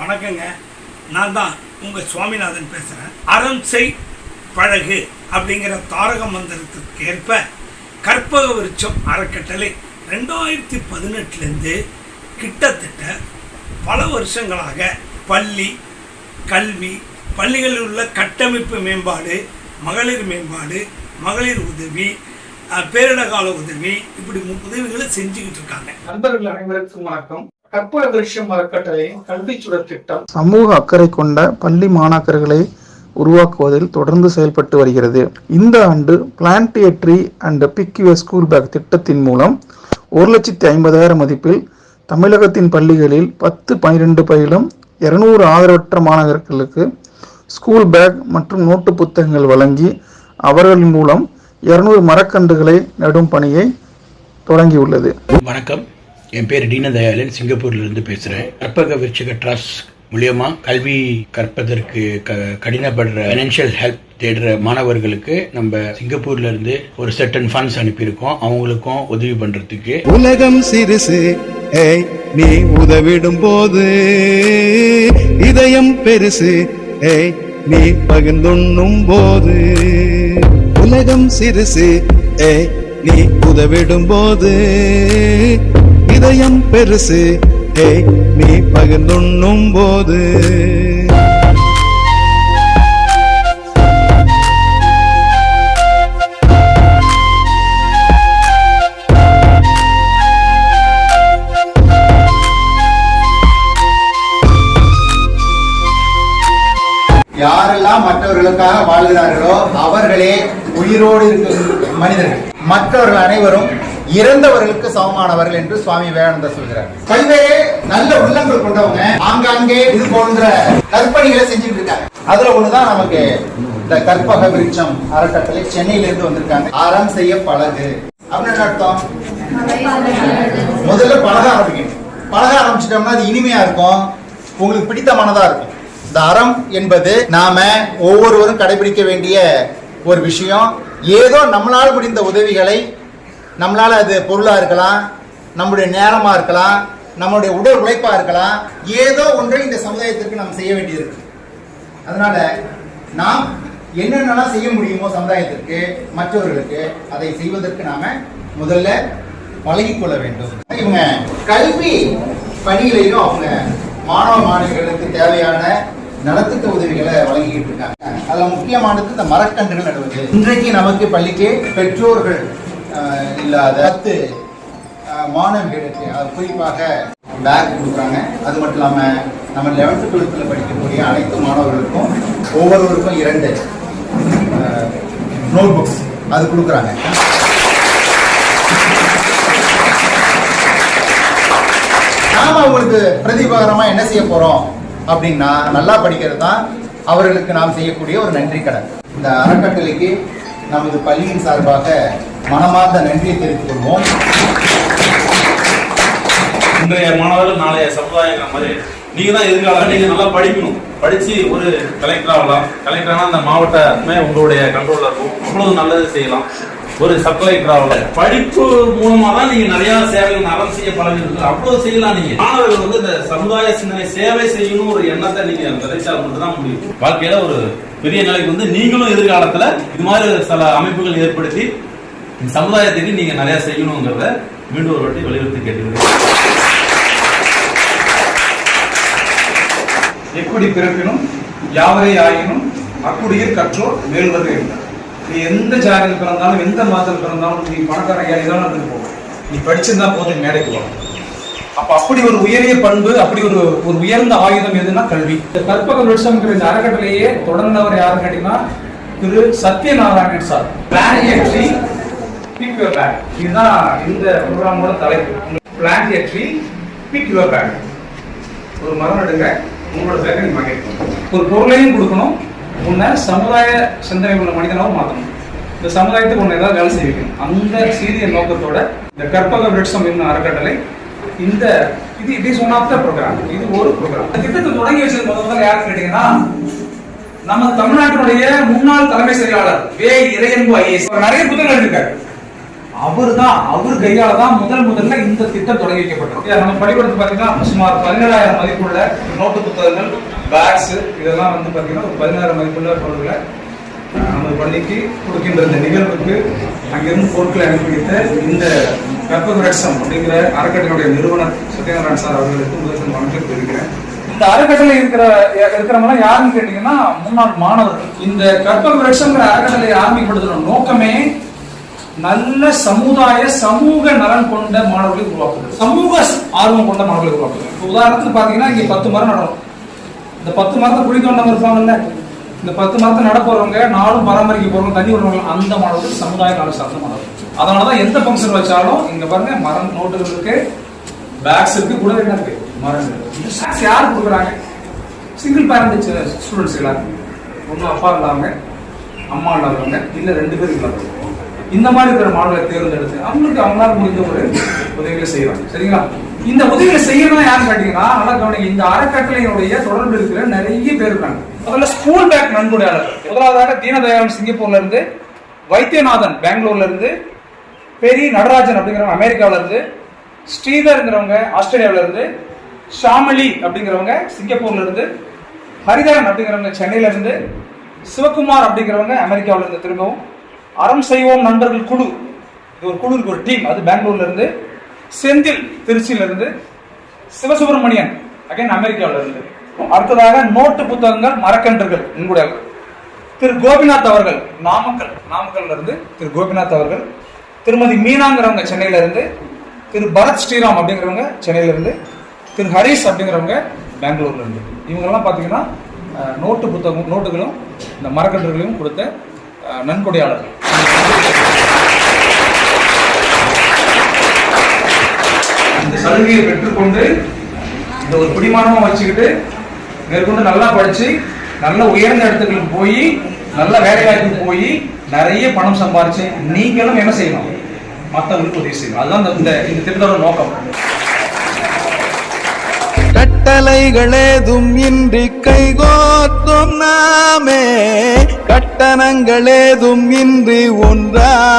வணக்கங்க. நான் தான் உங்கள் சுவாமிநாதன் பேசுகிறேன் அறம் செய் பழகு அப்படிங்கிற தாரக மந்திரத்துக்கு ஏற்ப கற்பக விருட்சம் அறக்கட்டளை ரெண்டாயிரத்தி பதினெட்டுலேருந்து கிட்டத்தட்ட பல வருஷங்களாக பள்ளி கல்வி பள்ளிகளில் உள்ள கட்டமைப்பு மேம்பாடு மகளிர் மேம்பாடு மகளிர் உதவி பேரிடகால உதவி இப்படி மு- உதவிகளை செஞ்சுக்கிட்டு இருக்காங்க. நண்பர்கள் அனைவருக்கும் வணக்கம். கற்பக விருஷம் அறக்கட்டளையின் கல்வி சுடர் திட்டம். சமூக அக்கறை கொண்ட பள்ளி மாணாக்கர்களை உருவாக்குவதில் தொடர்ந்து செயல்பட்டு வருகிறது. இந்த ஆண்டு plant a tree and pick your school bag திட்டத்தின் மூலம் ஒரு லட்சத்தி ஐம்பதாயிரம் மதிப்பில் தமிழகத்தின் பள்ளிகளில் பத்து பனிரெண்டு பயிலும் இருநூறு ஆதரவற்ற மாணவர்களுக்கு ஸ்கூல் பேக் மற்றும் நோட்டு புத்தகங்கள் வழங்கி அவர்கள் மூலம் இருநூறு மரக்கன்றுகளை நடும் பணியை தொடங்கியுள்ளது. வணக்கம். என் பேர் தீனதயாளன் சிங்கப்பூர்லேருந்து பேசுகிறேன் கற்பக விருச்சிக ட்ரஸ்ட் மூலியமா கல்வி கற்பதற்கு க கடினப்படுற ஃபைனான்ஷியல் ஹெல்ப் தேடுற மாணவர்களுக்கு நம்ம சிங்கப்பூர்ல இருந்து ஒரு செட்டன் ஃபண்ட்ஸ் அனுப்பியிருக்கோம். அவங்களுக்கும் உதவி பண்றதுக்கு. உலகம் சிறுசு ஏய் நீ உதவிடும் போது இதயம் பெருசு ஏய் நீ பகிர்ந்துண்ணும் போது உலகம் சிறுசு ஏய் நீ உதவிடும் போது இதயம் பெருசு. ஏய் நீ பகிர்ந்துண்ணும் போது. யாரெல்லாம் மற்றவர்களுக்காக வாழ்கிறார்களோ அவர்களே உயிரோடு இருக்கும் மனிதர்கள். மற்றவர்கள் அனைவரும் இறந்தவர்களுக்கு சமமானவர்கள் என்று சுவாமி விவேகானந்தர் சொல்கிறார். பல்வேறு நல்ல உள்ளங்கள் கொண்டவங்க ஆங்காங்கே இது போன்ற கற்பனைகளை செஞ்சுட்டு இருக்காங்க. அதுல ஒண்ணுதான் நமக்கு இந்த கற்பக விருட்சம் அறக்கட்டளை சென்னையில இருந்து வந்திருக்காங்க. அறம் செய்ய பழகு. அப்படின்னு என்ன அர்த்தம்? முதல்ல பழக ஆரம்பிக்கணும். பழக ஆரம்பிச்சிட்டோம்னா அது இனிமையா இருக்கும். உங்களுக்கு பிடித்தமானதா இருக்கும். இந்த அறம் என்பது நாம ஒவ்வொருவரும் கடைபிடிக்க வேண்டிய ஒரு விஷயம். ஏதோ நம்மளால் முடிந்த உதவிகளை நம்மளால் அது பொருளாக இருக்கலாம் நம்முடைய நேரமாக இருக்கலாம் நம்மளுடைய உடல் உழைப்பாக இருக்கலாம் ஏதோ ஒன்றை இந்த சமுதாயத்திற்கு நாம் செய்ய வேண்டியிருக்கு. அதனால நாம் என்னென்னலாம் செய்ய முடியுமோ சமுதாயத்திற்கு மற்றவர்களுக்கு அதை செய்வதற்கு நாம முதல்ல பழகிக்கொள்ள வேண்டும். இவங்க கல்வி பணியிலையும் அவங்க மாணவ மாணவிகளுக்கு தேவையான நலத்திட்ட உதவிகளை வழங்கிக்கிட்டு இருக்காங்க. அதில் முக்கியமானது இந்த மரக்கன்றுகள் நடுவது. இன்றைக்கு நமக்கு பள்ளிக்கு பெற்றோர்கள் இல்லாத பத்து அஹ், மாணவிகளுக்கு அது குறிப்பாக பேக் கொடுக்குறாங்க. அது மட்டும் இல்லாம நம்ம லெவன்த்து டுவெல்த்தில் படிக்கக்கூடிய அனைத்து மாணவர்களுக்கும் ஒவ்வொருவருக்கும் இரண்டு நோட் புக்ஸ் அது கொடுக்குறாங்க. நாம அவங்களுக்கு பிரதிபகரமா என்ன செய்ய போறோம்? அப்படின்னா நல்லா படிக்கிறது தான் அவர்களுக்கு நாம் செய்யக்கூடிய ஒரு நன்றி கடன். இந்த அறக்கட்டளைக்கு நமது பள்ளியின் சார்பாக மனமார்ந்த நன்றியை தெரிவித்துக் கொள்வோம். இன்றைய மாணவர்கள் நாளைய சமுதாயம் மாதிரி நீங்க தான் எதிர்காலம் நீங்க நல்லா படிக்கணும். படிச்சு ஒரு கலெக்டர் ஆகலாம். கலெக்டர்னா அந்த மாவட்டமே உங்களுடைய கண்ட்ரோல்ல இருக்கும் அவ்வளவு நல்லது செய்யலாம். ஒரு சப் கலெக்டர் ஆகலாம் படிப்பு மூலமா தான் நீங்க நிறைய சேவைகள் அறம் செய்ய பழகிருக்கு அவ்வளவு செய்யலாம் நீங்க. மாணவர்கள் வந்து இந்த சமுதாய சிந்தனை சேவை செய்யணும் ஒரு எண்ணத்தை நீங்க விதைச்சால் மட்டும் தான் முடியும். வாழ்க்கையில ஒரு பெரிய நிலைக்கு வந்து நீங்களும் எதிர்காலத்துல இது மாதிரி சில அமைப்புகள் ஏற்படுத்தி இந்த சமுதாயத்துக்கு நீங்க நிறைய செய்யணுங்கிறத மீண்டும் ஒரு வாட்டி வலியுறுத்தி கேட்டுக்கிறேன். எக்குடி பிறப்பினும் யாவரே ஆயினும் அக்குடியில் கற்றோர் மேல்வர்கள். என்றார் நீ எந்த ஜாதியில் பிறந்தாலும் எந்த மாதத்தில் பிறந்தாலும் நீ பணக்கார ஏழைதான் வந்து போகும். நீ படிச்சிருந்தா போதும் மேடைக்கு போகலாம் அப்ப அப்படி ஒரு உயரிய பண்பு அப்படி ஒரு ஒரு உயர்ந்த ஆயுதம் எதுன்னா கல்வி. இந்த கற்பக விருஷம்ங்கிற இந்த அறக்கட்டளையே தொடர்ந்தவர் யாருன்னு கேட்டீங்கன்னா திரு Sathyanarayanan sir. Plant a tree pick your bag இதுதான் இந்த ப்ரோக்ராமோட தலைப்பு. Plan a tree pick your back ஒரு மரம் நடுங்க உங்களோட பேக்கை நீங்க ஒரு பொருளையும் கொடுக்கணும் உன்னை சமுதாய சிந்தனை உள்ள மனிதனாகவும் மாற்றணும் இந்த சமுதாயத்துக்கு ஒன்று ஏதாவது வேலை செய்யணும் அந்த சீரிய நோக்கத்தோட இந்த கற்பக விருட்சம் என்னும் அறக்கட்டளை இந்த இது it is one of the programme இது ஒரு ப்ரோக்ராம் இந்த திட்டத்தை தொடங்கி வச்சது முதல் முதல்ல யாருன்னு கேட்டீங்கன்னா நம்ம தமிழ்நாட்டினுடைய முன்னாள் தலைமை செயலாளர் வே இறையன்பு ஐஏஎஸ். நிறைய புத்தகங்கள் இருக்காரு அவர் தான் அவர் கையால தான் முதல் முதல்ல இந்த திட்டம் தொடங்கி வைக்கப்பட்டது. நம்ம படிப்படுத்து பார்த்தீங்கன்னா சுமார் பதினேழாயிரம் மதிப்புள்ள நோட்டு புத்தகங்கள் பேக்ஸ் இதெல்லாம் வந்து பார்த்தீங்கன்னா ஒரு பதினாயிரம் மதிப்புள்ள பொருட்களை நம்ம நமது பள்ளிக்கு கொடுக்கின்ற இந்த நிகழ்வுக்கு அங்கிருந்து பொருட்களை அனுப்பி வைத்த இந்த கற்பகரட்சம் அப்படிங்கிற அறக்கட்டளையுடைய நிறுவனர் சத்யநாராயண் சார் அவர்களுக்கு முதல் வணக்கம் தெரிவிக்கிறேன் இந்த அறக்கட்டளை இருக்கிற இருக்கிறவங்க யாருன்னு கேட்டீங்கன்னா முன்னாள் மாணவர்கள். இந்த கற்பக விரட்சங்கிற அறக்கட்டளை ஆரம்பிக்கப்படுகிற நோக்கமே நல்ல சமுதாய சமூக நலன் கொண்ட மாணவர்களை உருவாக்குது சமூக ஆர்வம் கொண்ட மாணவர்களை உருவாக்குது உதாரணத்துக்கு பாத்தீங்கன்னா இங்க பத்து மரம் நடணும் இந்த பத்து மரத்தை குழி தோண்டவங்க இருப்பாங்கல்ல இந்த பத்து மரத்தை நட போறவங்க நாளும் பராமரிக்க போறவங்க தண்ணி விடுறவங்க அந்த மாணவர்கள் சமுதாய நல சார்ந்த மாணவர்கள். அதனாலதான் எந்த ஃபங்க்ஷன் வச்சாலும் இங்க பாருங்க மரம் நோட்டுகள் இருக்கு பேக்ஸ் இருக்கு கூட என்ன இருக்கு. மரம் இருக்கு யார் கொடுக்குறாங்க? சிங்கிள் பேரண்ட் ஸ்டூடெண்ட்ஸ் எல்லாரும் ஒன்றும் அப்பா இல்லாம அம்மா இல்லாதவங்க இல்ல ரெண்டு பேரும் இல்லாதவங்க. இந்த மாதிரி இருக்கிற மாணவர்களை தேர்ந்தெடுத்து அவங்களுக்கு அவங்களால முடிஞ்ச ஒரு உதவிகளை செய்யறாங்க சரிங்களா? இந்த உதவிகளை செய்யறதா யாரும் கேட்டீங்கன்னா நல்லா கவனிங்க இந்த அறக்கட்டளையினுடைய தொடர்பு இருக்கிற நிறைய பேர் இருக்காங்க. முதல்ல ஸ்கூல் பேக் நன்கொடையாளர் முதலாவதாக தீனதயாளன் சிங்கப்பூர்ல இருந்து வைத்தியநாதன் பெங்களூர்ல இருந்து பெரிய நடராஜன் அப்படிங்கிறவங்க அமெரிக்காவில இருந்து ஸ்ரீதர்ங்கிறவங்க ஆஸ்திரேலியாவில இருந்து ஷாமலி அப்படிங்கிறவங்க சிங்கப்பூர்ல இருந்து ஹரிதரன் அப்படிங்கிறவங்க சென்னையில இருந்து சிவகுமார் அப்படிங்கிறவங்க அமெரிக்காவில இருந்து திரும்பவும் அறம் செய்வோம் நண்பர்கள் குழு. இது ஒரு குழு இருக்கு ஒரு டீம் அது பெங்களூர்ல இருந்து செந்தில் திருச்சியில இருந்து சிவசுப்பிரமணியன் அகைன் அமெரிக்காவில இருந்து. அடுத்ததாக நோட்டு புத்தகங்கள் மரக்கன்றுகள் உங்களுடைய திரு கோபிநாத் அவர்கள் நாமக்கல் நாமக்கல்ல இருந்து திரு கோபிநாத் அவர்கள் திருமதி மீனாங்கிறவங்க சென்னையில இருந்து திரு பரத் ஸ்ரீராம் அப்படிங்கிறவங்க சென்னையில இருந்து திரு ஹரிஷ் அப்படிங்கிறவங்க பெங்களூர்ல இருந்து. இவங்கெல்லாம் பார்த்தீங்கன்னா நோட்டு புத்தகம் நோட்டுகளும் இந்த மரக்கன்றுகளையும் கொடுத்த நன்கொடையாளர்கள். சலுகையை பெற்றுக்கொண்டு இந்த ஒரு பிடிமானமாக வச்சுக்கிட்டு மேற்கொண்டு நல்லா படிச்சு நல்ல உயர்ந்த இடத்துக்கு போய் நல்ல வேலைவாய்ப்பு போய் நிறைய பணம் சம்பாரிச்சு நீங்களும் என்ன செய்யணும்? மற்றவங்களுக்கு உதவி செய்யணும். அதுதான் இந்த- இந்த இந்த திட்டத்தோட நோக்கம். கட்டளைகளேதும் இன்றி கைகோத்தும் நாமே. கட்டணங்களேதும் இன்றி ஒன்றானோமே.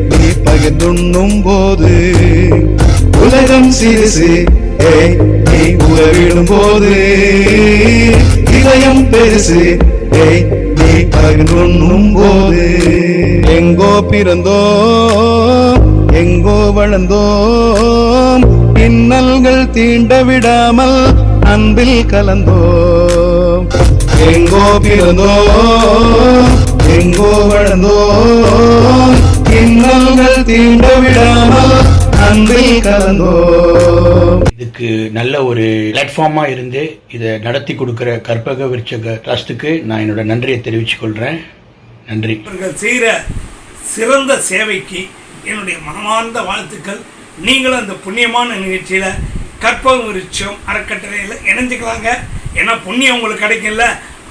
நீ பகிர்ந்துண்ணும் போது உலகம் சிறுசு ஏய் நீ உதவிடும் போது. இதயம் பெருசு ஏய் நீ பகிர்ந்துண்ணும் போது. எங்கோ பிறந்தோ எங்கோ வளர்ந்தோம் இன்னல்கள் தீண்ட விடாமல் அன்பில் கலந்தோம். எங்கோ பிறந்தோம் எங்கோ வளர்ந்தோம் இன்னல்கள் தீண்ட விடாமல் அன்பில் கலந்தோம் இதுக்கு நல்ல ஒரு பிளாட்ஃபார்மா இருந்து இதை நடத்தி கொடுக்கிற கற்பக விருட்சக ட்ரஸ்ட்டுக்கு நான் என்னோட நன்றியை தெரிவித்துக் கொள்றேன். நன்றி. இவர்கள் செய்கிற சிறந்த சேவைக்கு என்னுடைய மனமார்ந்த வாழ்த்துக்கள். நீங்களும் அந்த புண்ணியமான நிகழ்ச்சியில் கற்பக விருட்சம் அறக்கட்டளையில் இணைஞ்சுக்கலாங்க. ஏன்னா புண்ணியம் உங்களுக்கு கிடைக்கும்ல.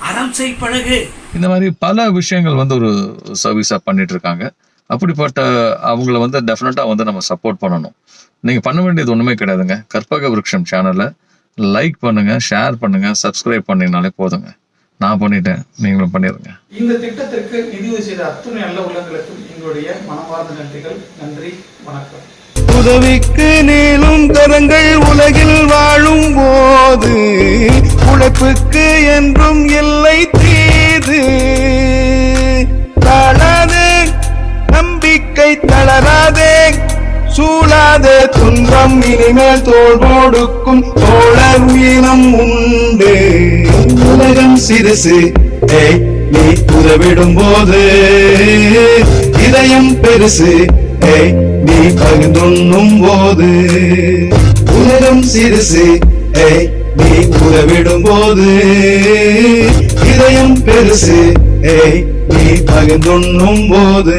அறம் செய் பழகு. இந்த மாதிரி பல விஷயங்கள் வந்து ஒரு சர்வீஸா பண்ணிட்டு இருக்காங்க அப்படிப்பட்ட அவங்கள வந்து டெஃபினட்டா வந்து நம்ம சப்போர்ட் பண்ணணும். நீங்க பண்ண வேண்டியது ஒண்ணுமே கிடையாதுங்க. கற்பக விருட்சம் சேனலை லைக் பண்ணுங்க ஷேர் பண்ணுங்க சப்ஸ்கிரைப் பண்ணீங்கனாலே போதுங்க. நான் பண்ணிட்டேன் நீங்களும் பண்ணிடுங்க இந்த திட்டத்திற்கு நிதியுதவி செய்த அத்துணை நல்ல உள்ளங்களுக்கு எங்களுடைய மனமார்ந்த நன்றிகள். நன்றி வணக்கம். உதவிக்கு நீளும் கரங்கள் உலகில் வாழும் போது உழைப்புக்கு என்றும் இல்லை தீது தளராதே. நம்பிக்கை தளராதே. சூழாதே துன்பம் இனிமேல் தோல் கொடுக்கும் தோழர் உயிரம் உண்டு. உலகம் சிறுசு. நீ உதவிடும் போது. இதயம் பெருசு. நீ பகிர்ந்துண்ணும் போது. உலகம் சிறுசு. ஏய் நீ உறவிடும் போது இதயம் பெருசு. ஏய் நீ பகிர்ந்துண்ணும் போது